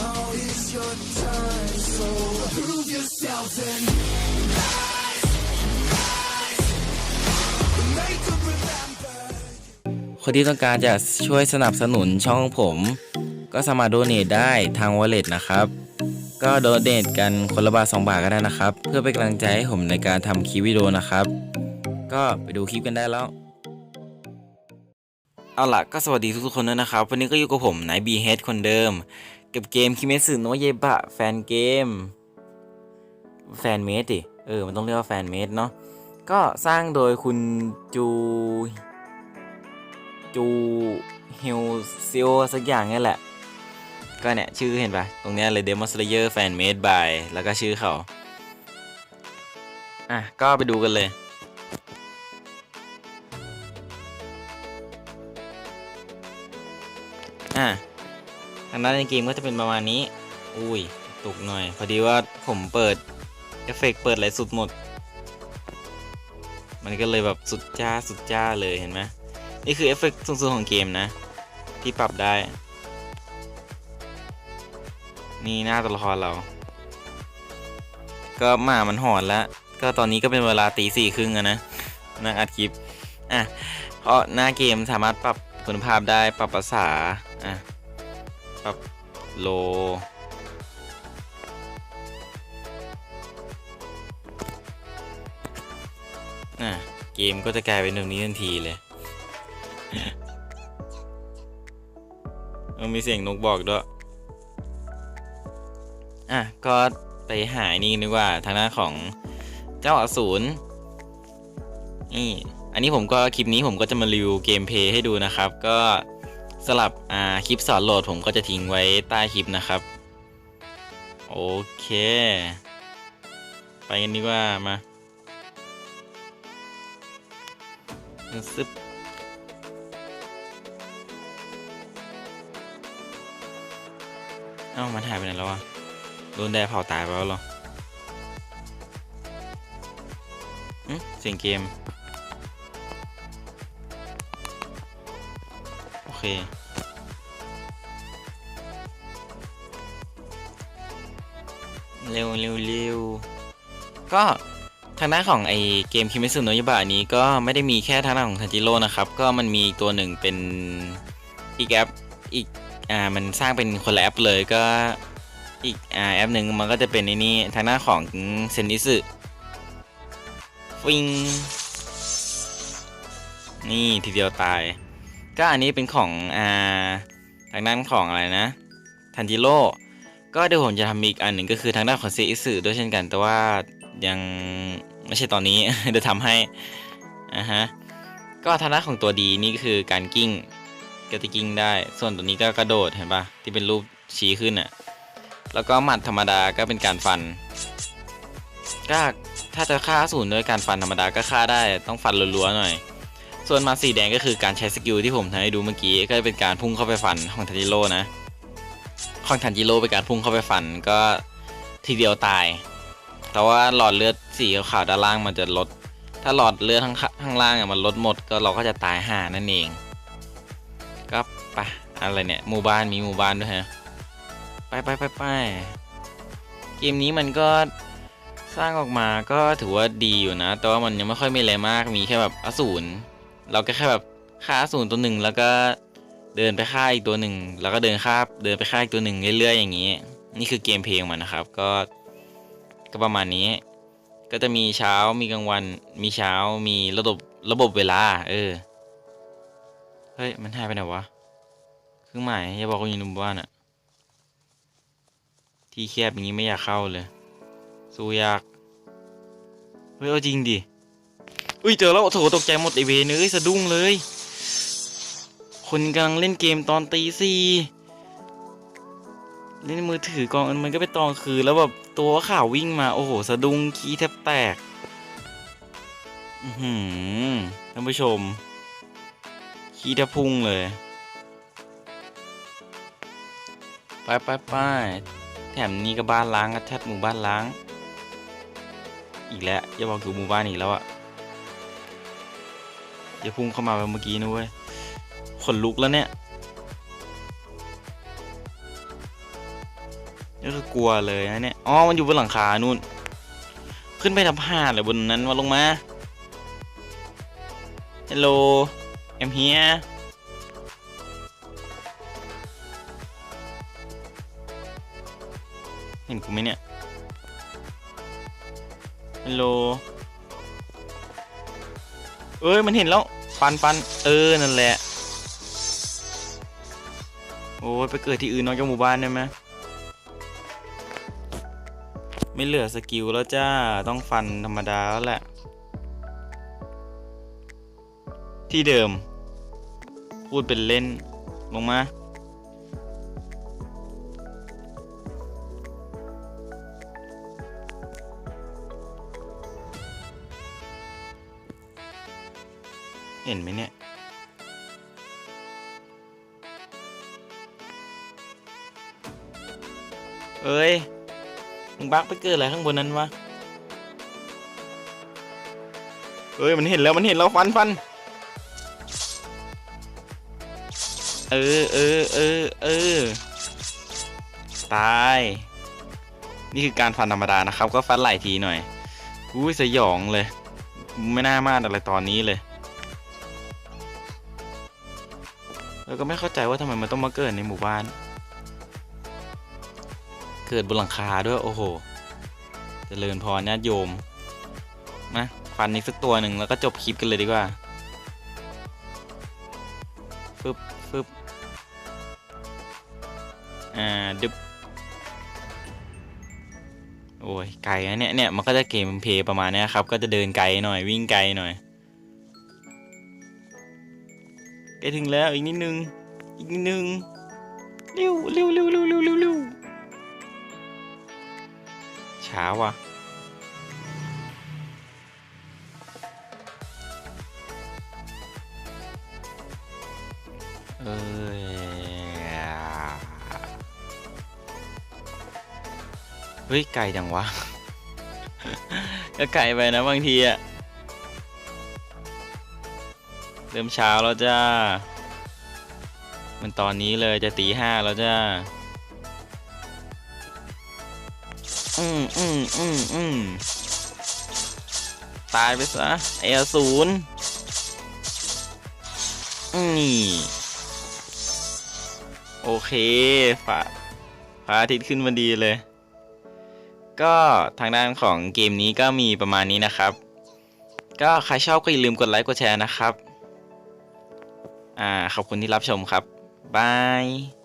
now is your time. So prove yourself and rise, rise. Make them remember. คนที่ต้องการจะช่วยสนับสนุนช่องผม ก็สามารถโดเนทได้ทาง wallet นะครับ ก็โดเนทกันคนละบาท2บาทก็ได้นะครับ เพื่อเป็นกำลังใจให้ผมในการทำคลิปวิดีโอนะครับ ก็ไปดูคลิปกันได้แล้วเอาล่ะก็สวัสดีทุกๆคนด้วยนะครับ วันนี้ก็อยู่กับผมนายบีเฮดคนเดิม กับเกมคิเมสึโนะเยบะแฟนเกม แฟนเมดดิ เออ มันต้องเรียกว่าแฟนเมดเนาะ ก็สร้างโดยคุณจู จูฮิลซิโอสักอย่างนี่แหละ ก็เนี่ย ชื่อเห็นปะตรงเนี้ยเลย Demon Slayer Fan Made by แล้วก็ชื่อเขา อะ ก็ไปดูกันเลยอะ ทางด้านในเกมก็จะเป็นประมาณนี้ อุ้ยตกหน่อย พอดีว่าผมเปิดเอฟเฟกเปิดอะไรสุดหมด มันก็เลยแบบสุดจ้าสุดจ้าเลยเห็นไหมนี่คือเอฟเฟกต์สูงสุดของเกมนะ ที่ปรับได้ นี่หน้าตัวละครเรา ก็หมามันหอนแล้ว ก็ตอนนี้ก็เป็นเวลาตีสี่ครึ่งอะนะนั่งอัดคลิป อะ เพราะหน้าเกมสามารถปรับคุณภาพได้ปรับภาษา อะ โลอะเกมก็จะกลายเป็นแบบนี้ทันทีเลยมันมีเสียงนกบอกด้วย อะ ก็ไปหายนี่นดีกว่า ทางหน้าของเจ้าอสูร นี่ อันนี้ผมก็คลิปนี้ผมก็จะมารีวิวเกมเพลย์ให้ดูนะครับ ก็ สลับอ่าคลิปสอนโหลดผมก็จะทิ้งไว้ใต้คลิปนะครับ โอเค ไปกันดีกว่ามาซึบเอ้ามันหายไปไหนแล้ววะโดนแดดเผาตายไปแล้วหรอเสียงเกม เคเร็วเร็วเร็วก็ทางด้านของไอเกมคิมิสึโนยบะนี้ก็ไม่ได้มีแค่ทางด้านของทันจิโร่นะครับ ก็มันมีตัวหนึ่งเป็นอีกแอปอีกอ่ามันสร้างเป็นคนละแอปเลยก็อีกอ่าแอปหนึ่งมันก็จะเป็นในนี้ทางหน้าของเซนิสึฟิงนี่ทีเดียวตาย ก็อันนี้เป็นของอ่าทางด้านของอะไรนะทันจิโร่ก็เดี๋ยวผมจะทำอีกอันหนึ่งก็คือทางด้านของเซอิสึด้วยเช่นกัน แต่ว่ายังไม่ใช่ตอนนี้ เดี๋ยวทำให้อ่าฮะก็ทางด้านของตัวดีนี่ก็คือการกิ้งก็จะกิ้งได้ ส่วนตัวนี้ก็กระโดดเห็นปะที่เป็นรูปชี้ขึ้นอะแล้วก็หมัดธรรมดาก็เป็นการฟันก็ถ้าจะฆ่าศูนย์ด้วยการฟันธรรมดาก็ฆ่าได้ต้องฟันรัวๆหน่อย ส่วนมาสีแดงก็คือการใช้สกิลที่ผมทำให้ดูเมื่อกี้ก็เป็นการพุ่งเข้าไปฟันของทันจิโร่นะของทันจิโร่เป็นการพุ่งเข้าไปฟันก็ทีเดียวตาย แต่ว่าหลอดเลือดสีขาวด้านล่างมันจะลด ถ้าหลอดเลือดข้งข้างล่างมันลดหมดก็เราก็จะตายห่านั่นเองก็ไปอะไรเนี่ยหมู่บ้านมีหมู่บ้านด้วยฮะไปไปไปไปเกมนี้มันก็สร้างออกมาก็ถือว่าดีอยู่นะ แต่ว่ามันยังไม่ค่อยมีอะไรมากมีแค่แบบอสูร เราก็แค่แบบฆ่าอสูรตัวหนึ่งแล้วก็เดินไปฆ่าอีกตัวหนึ่งแล้วก็เดินฆ่าเดินไปฆ่าอีกตัวหนึ่งเรื่อยๆอย่างนี้ นี่คือเกมเพลงมันนะครับ ก็ก็ประมาณนี้ ก็จะมีเช้ามีกลางวัน มีเช้ามีระบบระบบเวลา เออเฮ้ยมันหายไปไหนวะเครื่องหมายอย่าบอกว่าอยู่ในหมู่บ้านอะที่แคบอย่างนี้ไม่อยากเข้าเลยสู้ยากเฮ้ยเอาจริงดิ อุ้ยเจอแล้วโถตกใจหมดไอเวนเอ้ยสะดุ้งเลย คนกำลังเล่นเกมตอนตีสี่เล่นมือถือกองมันก็ไปตอนคืนแล้วแบบตัวข่าววิ่งมาโอ้โหสะดุ้งขี้แทบแตกอือหือท่านผู้ชม ขี้แทบพุ่งเลย ไปไปไปแถมนี้ก็บ้านล้างก็แทบหมู่บ้านล้าง อีกแล้วอย่าบอกอยู่หมู่บ้านอีกแล้วอะ อย่าพุ่งเข้ามาแบบเมื่อกี้นะเว้ยขนลุกแล้วเนี่ยนี่คือกลัวเลยนะเนี่ย อ๋อ มันอยู่บนหลังคานู่น ขึ้นไปทำผ้าเลยบนนั้นมาลงมา Hello I'm here เห็นกูไหมเนี่ย ฮัลโหลเอ้ย มันเห็นแล้ว ปันปันเออ นั่นแหละ โอ้ยไปเกิดที่อื่นนอกจากหมู่บ้านได้ไหมไม่เหลือสกิลแล้วจ้า ต้องฟันธรรมดาแล้วแหละ ที่เดิม พูดเป็นเล่น ลงมา เห็นไหมเนี่ย เอ้ย มึงบักไปเกิดอะไรข้างบนนั้นวะ เอ้ย มันเห็นแล้ว มันเห็นแล้ว ฟันฟัน เออเออเออเออ ตาย นี่คือการฟันธรรมดานะครับ ก็ฟันหลายทีหน่อย อุ้ยสยองเลย ไม่น่ามาดอะไรตอนนี้เลย แล้วก็ไม่เข้าใจว่าทำไมมันต้องมาเกิดในหมู่บ้าน เกิดบนหลังคาด้วยโอ้โหเจริญพรญาติโยมมาฟันอีกสักตัวหนึ่งแล้วก็จบคลิปกันเลยดีกว่าฟึบฟึบอ่าดึบโอ้ยไกลนะเนี่ยเนี่ยมันก็จะเกมเพย์ประมาณนี้ครับ ก็จะเดินไกลหน่อยวิ่งไกลหน่อย ใกล้ถึงแล้วอีกนิดนึง อีกนิดนึงเร็วเร็วเร็วเร็วเร็วเร็วเร็วช้าว่ะเอยเฮ้ยไกลจังวะ ก็ไกลไปนะบางทีอะ เริ่มเช้าแล้วจ้า มันตอนนี้เลยจะตีห้าแล้วจ้า อืมอืมอืมอืมตายไปซะเอลศูนย์นี่โอเคฝาพระอาทิตย์ขึ้นมาดีเลย ก็ทางด้านของเกมนี้ก็มีประมาณนี้นะครับ ก็ใครชอบก็อย่าลืมกดไลค์กดแชร์นะครับ อ่าขอบคุณที่รับชมครับบาย